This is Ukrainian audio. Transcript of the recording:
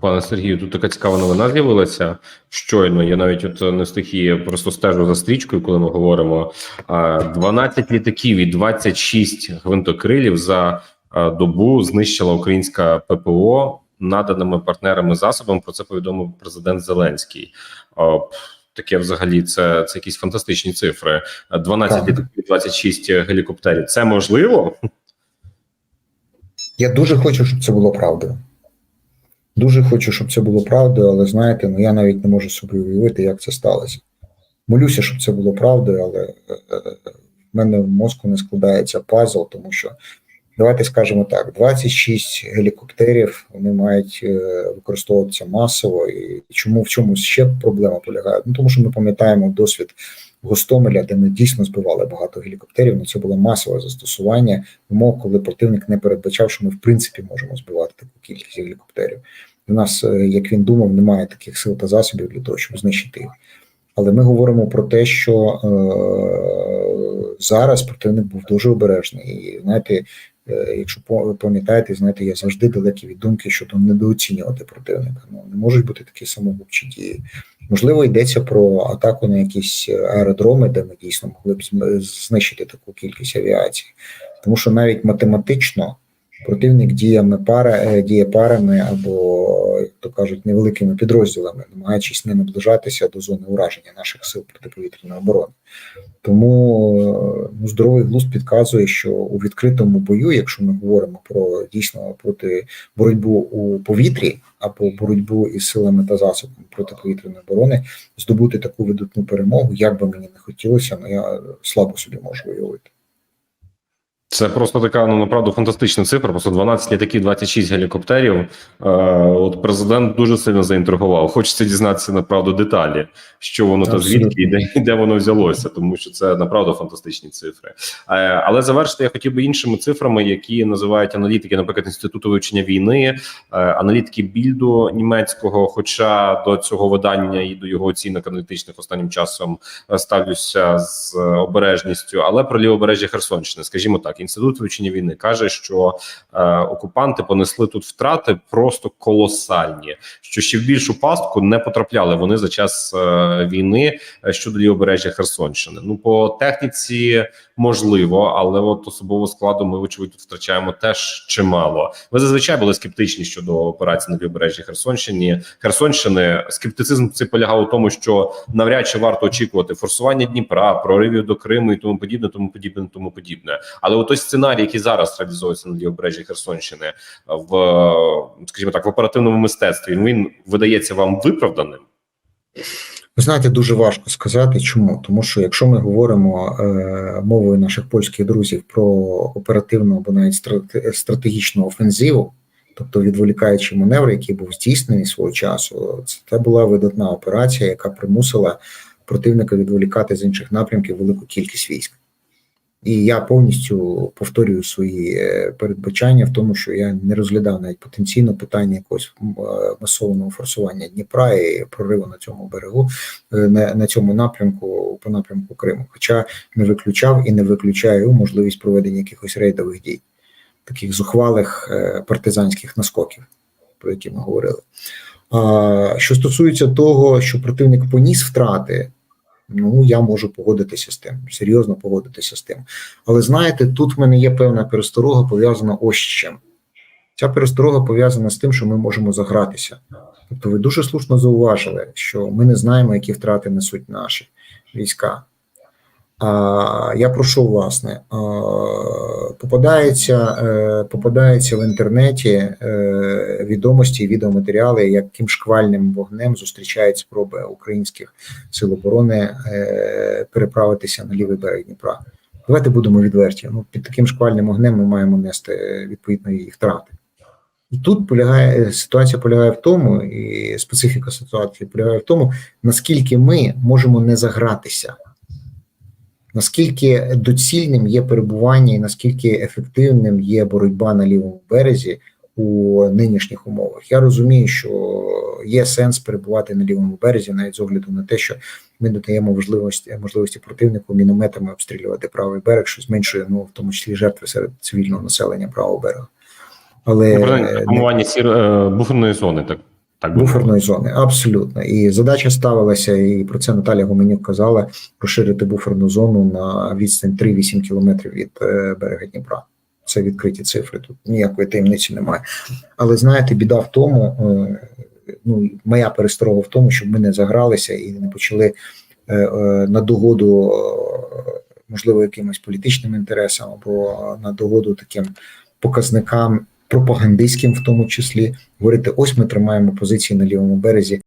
Пане Сергію, тут така цікава новина з'явилася щойно. Я навіть от не встиг її просто стежу за стрічкою, коли ми говоримо. А, 12 літаків і 26 гвинтокрилів за добу знищила українська ППО наданими партнерами засобами. Про це повідомив президент Зеленський. Таке взагалі це, це якісь фантастичні цифри. 12 Так. літаків, і 26 гелікоптерів. Це можливо? Я дуже хочу, щоб це було правдою. Дуже хочу, щоб це було правдою, але знаєте, ну я навіть не можу собі уявити, як це сталося. Молюся, щоб це було правдою, але е, е, в мене в мозку не складається пазл, тому що давайте скажемо так: 26 гелікоптерів вони мають е, використовуватися масово. І чому в чому ще проблема полягає? Ну тому що ми пам'ятаємо досвід Гостомеля, де ми дійсно збивали багато гелікоптерів. Ну це було масове застосування умов, коли противник не передбачав, що ми в принципі можемо збивати таку кількість гелікоптерів. У нас, е, як він думав, немає таких сил та засобів для того, щоб знищити їх. Але ми говоримо про те, що е, зараз противник був дуже обережний. І знаєте, е, якщо пам'ятаєте, знаєте, я завжди далекий від думки щодо недооцінювати противника. Ну не можуть бути такі самогубчі дії. Можливо, йдеться про атаку на якісь аеродроми, де ми дійсно могли б знищити таку кількість авіації, тому що навіть математично противник діями пара е, діє парами або, як то кажуть, невеликими підрозділами, намагаючись не наближатися до зони ураження наших сил протиповітряної оборони. Тому е, ну, здоровий глузд підказує, що у відкритому бою, якщо ми говоримо про дійсно проти боротьбу у повітрі або боротьбу із силами та засобами протиповітряної оборони, здобути таку видатну перемогу, як би мені не хотілося, але я слабо собі можу уявити. Це просто така ну направду фантастична цифра. Просто 12 літаків, 26 гелікоптерів. Е, от президент дуже сильно заінтригував. Хочеться дізнатися направду деталі, що воно та звідки і де, і де воно взялося, тому що це направду фантастичні цифри. Е, але завершити я хотів би іншими цифрами, які називають аналітики, наприклад, інституту вивчення війни, е, аналітики більду німецького. Хоча до цього видання і до його оцінок аналітичних останнім часом е, ставлюся з е, обережністю, але про лівобережжя Херсонщини, скажімо так, інститут вивчення війни каже, що е, окупанти понесли тут втрати просто колосальні, що ще в більшу пастку не потрапляли вони за час е, війни е, щодо лівобережжя Херсонщини. Ну по техніці можливо, але от особового складу ми вочевидь втрачаємо теж чимало. Ви зазвичай були скептичні щодо операції на лівобережжі Херсонщині. Херсонщини скептицизм цей полягав у тому, що навряд чи варто очікувати форсування Дніпра, проривів до Криму і тому подібне, тому подібне, тому подібне. Але от той сценарій, який зараз реалізується на лівобережжі Херсонщини, в скажімо так, в оперативному мистецтві, він видається вам виправданим. Ви знаєте, дуже важко сказати, чому. Тому що якщо ми говоримо е, мовою наших польських друзів про оперативну або навіть страте- стратегічну офензиву, тобто відволікаючи маневр, який був здійснений свого часу, це була видатна операція, яка примусила противника відволікати з інших напрямків велику кількість військ. І я повністю повторюю свої е, передбачання в тому, що я не розглядав навіть потенційно питання якогось е, масованого форсування Дніпра і прориву на цьому берегу е, на, на цьому напрямку по напрямку Криму. Хоча не виключав і не виключаю можливість проведення якихось рейдових дій, таких зухвалих партизанських наскоків, про які ми говорили. Що стосується того, що противник поніс втрати, ну я можу погодитися з тим, серйозно погодитися з тим. Але знаєте, тут в мене є певна пересторога пов'язана ось з чим. Ця пересторога пов'язана з тим, що ми можемо загратися. Тобто, ви дуже слушно зауважили, що ми не знаємо, які втрати несуть наші війська. Я прошу, власне, попадається, е, попадається в інтернеті е, відомості і відеоматеріали, яким шквальним вогнем зустрічають спроби українських сил оборони е, переправитися на лівий берег Дніпра. Давайте будемо відверті. Ну, під таким шквальним вогнем ми маємо нести відповідно їх втрати. І тут полягає ситуація полягає в тому, і специфіка ситуації полягає в тому, наскільки ми можемо не загратися, наскільки доцільним є перебування і наскільки ефективним є боротьба на лівому березі у нинішніх умовах. Я розумію, що є сенс перебувати на лівому березі, навіть з огляду на те, що ми додаємо можливості можливості противнику мінометами обстрілювати правий берег, що зменшує ну в тому числі жертви серед цивільного населення правого берега. Але Ну, формування сір е, буферної зони, так Так би буферної зони. Абсолютно. І задача ставилася, і про це Наталя Гоменюк казала: розширити буферну зону на відстань 3-8 кілометрів від е, берега Дніпра. Це відкриті цифри. Тут ніякої таємниці немає. Але знаєте, біда в тому, е, ну моя пересторога в тому, щоб ми не загралися і не почали е, е, на догоду, можливо, якимось політичним інтересам або на догоду таким показникам пропагандистським, в тому числі говорити: ось ми тримаємо позиції на лівому березі